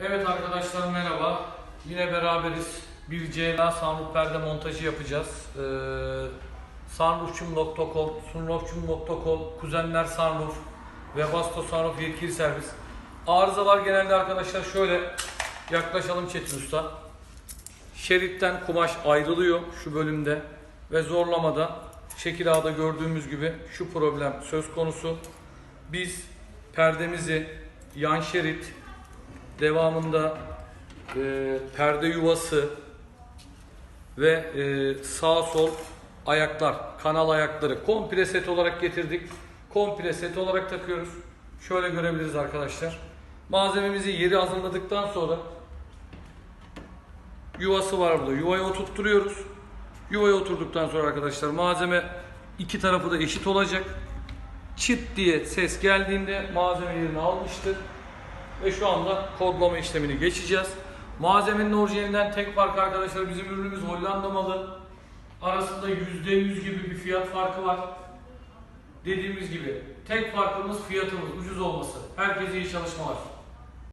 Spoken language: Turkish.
Evet arkadaşlar merhaba. Yine beraberiz. Bir CLA sunroof perde montajı yapacağız. Ee, sunroofçum.com, sunroofçum.com, Kuzenler Sunroof, Webasto Sunroof yetkili servis. Arızalar genelde arkadaşlar şöyle yaklaşalım Çetin Usta. Şeritten kumaş ayrılıyor şu bölümde ve zorlamada şekil A'da gördüğümüz gibi şu problem söz konusu. Biz perdemizi yan şerit devamında e, perde yuvası ve e, sağ sol ayaklar, kanal ayakları komple set olarak getirdik. Komple set olarak takıyoruz. Şöyle görebiliriz arkadaşlar. Malzememizi yeri hazırladıktan sonra yuvası var burada. Yuvaya oturtturuyoruz. Yuvaya oturduktan sonra arkadaşlar malzeme iki tarafı da eşit olacak. Çıt diye ses geldiğinde malzeme yerini almıştır. Ve şu anda kodlama işlemini geçeceğiz. Malzemenin orijinalinden tek fark arkadaşlar bizim ürünümüz Hollanda malı. Arasında %100 gibi bir fiyat farkı var. Dediğimiz gibi tek farkımız fiyatımız ucuz olması. Herkese iyi çalışmalar.